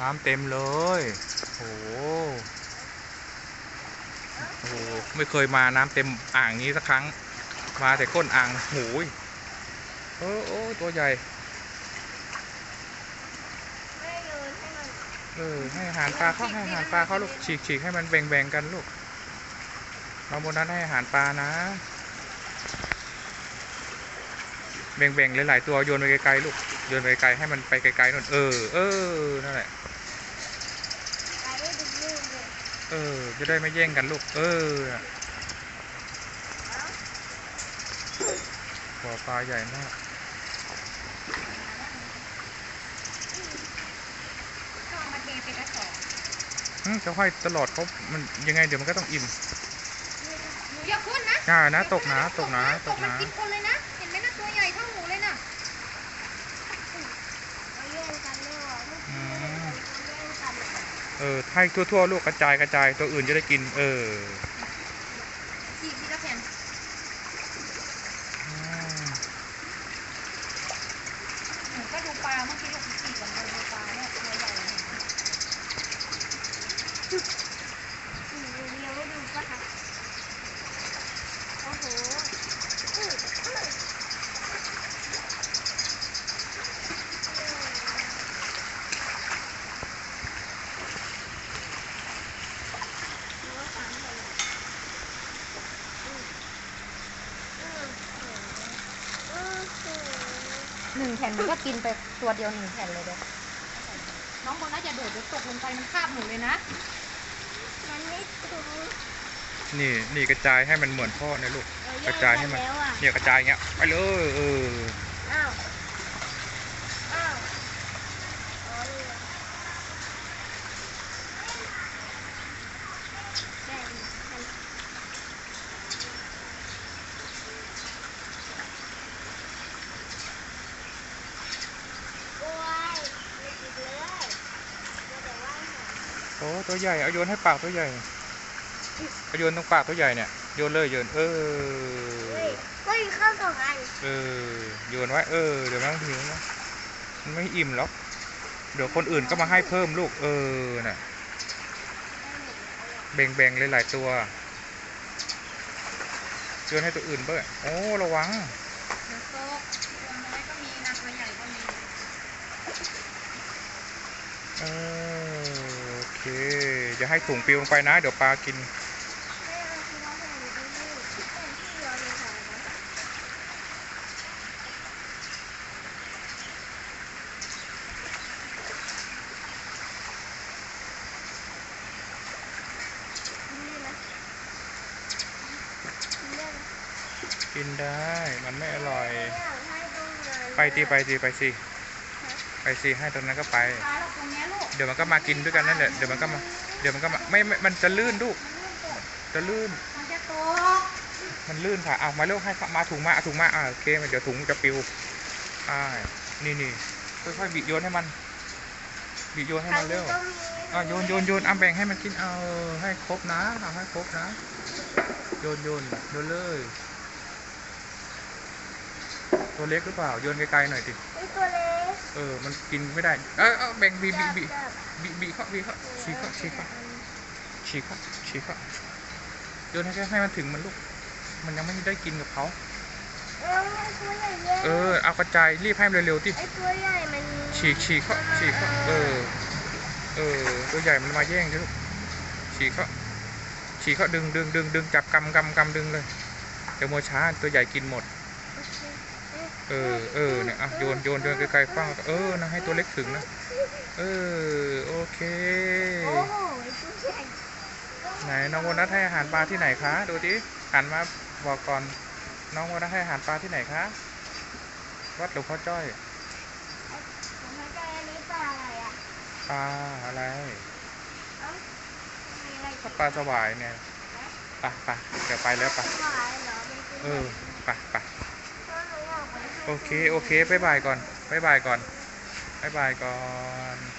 น้ำเต็มเลย โอ้โหโอ้โหไม่เคยมาน้ำเต็มอ่างนี้สักครั้ง มาแต่ก้นอ่างโหูยโอ้โอ้ตัวใหญ่เออให้อาหารปลาเขาให้อาหารปลาเขาลูกฉีกฉีกให้มันแบ่งแบ่งกันลูกเราบนัสให้อาหารปลานะ แบ่งแบ่งหลายๆตัวโยนไปไกลๆลูก โยนไปไกลให้มันไปไกลๆนู่นเออ เออ นั่นแหละไปได้ดูลูกเลยเออ จะได้ไม่แย่งกันลูก เออน่ะบ่อปลาใหญ่มากก็เอามาเทเป็นกระสอบอืมจะห้อยตลอดเขามันยังไงเดี๋ยวมันก็ต้องอิ่มหนูอย่าขึ้นนะอ่านะ ตกนะ ตกนะตตกกมันนะกินคนเลยนะเห็นไหมนะตัวใหญ่เท่าหมูเลยน่ะ เขาแย่งกันไม่หรอกเมื่อกี้เขาแย่งกันอะ เออให้ทั่วๆลูกกระจายกระจายตัวอื่นจะได้กิน เออ ฉีกทีละแผ่น อืม หนูก็ดูปลาเมื่อกี้ลูกฉีกกันเลยดูปลาเนี่ยตัวใหญ่เห็นไหม อืมยังไม่ดูก็ทำโอ้โหอืมอืมหัวสามคนเลยอืมอืมอืมอืม หนึ่งแผ่นมันก็กินไปตัวเดียวหนึ่งแผ่นเลยเด้อน้องโบนัสอย่าโดดเดี๋ยวตกลงไปมันคาบหนูเลยนะ มันไม่ถูกนี่นี่กระจายให้มันเหมือนพ่อเนี่ยลูกเออกระจายให้มันแงกัแล้วอะเนี่ยกระจายอย่างเงี้ย ไปเลยเออ อ้าวอ้าวอ๋อนี่ไงแบ่งกันโอ้ยไม่ติดเลยไม่ได้ว่างหา โอ้ตัวใหญ่เอาโยนให้ปากตัวใหญ่เอาโยนตรงปากตัวใหญ่เนี่ยโยนเลยโยนเอเฮ้อยเฮ้ยเข้าสองอันเออโยนไว้เออเดี๋ยวมันหิวนะมันไม่อิ่มหรอกเดี๋ยวคนอื่นก็มาให้เพิ่มลูกเออน่ะแบ่งแบ่งหลายๆตัวโยนให้ตัวอื่นเบ้างโอ้ระวังเดี๋ยวตกตัวน้อยก็มีนะตัวใหญ่ก็มีเออโอ เคอย่าให้ถุงปลิวลงไปนะ เดี๋ยวปลากิน กินได้ มันไม่อร่อย ไปตีไปตีไปสิ ไปสิให้ตรงนั้นก็ไป เดี๋ยวมันก็มากินด้วยกันนั่นแหละเดี๋ยวมันก็มาเดี๋ยวมันก็มาไม่ไม่มันจะลื่นลูกจะลื่น มันจะตกมันลื่นค่ะเอามาเร็วให้มาถุงมาเอาถุงมาอ่าโอเคมันเดี๋ยวถุงจะปิวอ่านี่นี่ค่อยๆบีโยนให้มันบีโยนให้มันเร็วอ่าโยนโยนโยนเอาแบ่งให้มันกินเอาให้ครบนะเอาให้ครบนะโยนโยนโยนเลย ตัวเล็กหรือเปล่าโยนไกลๆหน่อยดิตัวเล็ก เออ มันกินไม่ได้ เออเอาแบ่งบีบีบีจับบีบีเขาบีเขาฉีกเขาฉีกเขาฉีกเขาฉีกเขาโยนให้แค่ให้มันถึงมันลูก มันยังไม่ได้กินกับเขาเออไอ้ตัวใหญ่แย่เออเอากระจายรีบให้มันเร็วๆที่ไอ้ตัวใหญ่มันฉีกฉีกเขาฉีกเขาเออ เออ ตัวใหญ่มันมาแย่งใช่ลูกฉีกเขาฉีกเขาดึงดึงดึงดึงจับกำกำกำดึงเลย เดี๋ยวโมวช้าตัวใหญ่กินหมด เออเออเนี่ยอะโยนโยนโยนไกลๆคว้างเออนะให้ตัวเล็กถึงนะ เออโอเคโอ้โหไอ้ตัวใหญ่ไหนน้องโบนัสให้อาหารปลาที่ไหนคะดูดิหันมาบอกก่อนน้องโบนัสให้อาหารปลาที่ไหนคะวัดหลวงพ่อจ้อยผมไม่ใจอันนี้ปลาอะไรอะปลาอะไรเอ้ามีอะไรก็ปลาสวายเนี่ยไปไปเดี๋ยวไปแล้วไปปลาเหรอมันเป็นเออไปไปตัวหนูอยากไปให้ โอเค โอเคบายบายก่อนบายบายก่อนบายบายก่อน